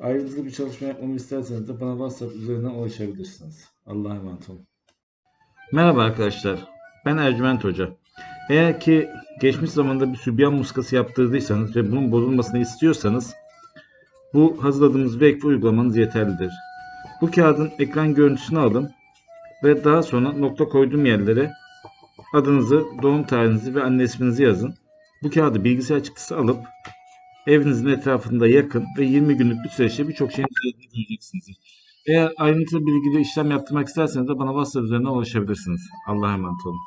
Ayrıntılı bir çalışma yapmamı isterseniz de bana WhatsApp üzerinden ulaşabilirsiniz. Allah'a emanet olun. Merhaba arkadaşlar. Ben Ercüment Hoca. Eğer ki geçmiş zamanda bir sübyan muskası yaptırdıysanız ve bunun bozulmasını istiyorsanız bu hazırladığımız vekfi uygulamanız yeterlidir. Bu kağıdın ekran görüntüsünü alın ve daha sonra nokta koyduğum yerlere adınızı, doğum tarihinizi ve anne isminizi yazın. Bu kağıdı bilgisayar çıktısı alıp evinizin etrafında yakın ve 20 günlük bir süreçte birçok şeyin düzeldiğini göreceksiniz. Eğer ayrıntılı bilgili işlem yaptırmak isterseniz de bana WhatsApp üzerinden ulaşabilirsiniz. Allah'a emanet olun.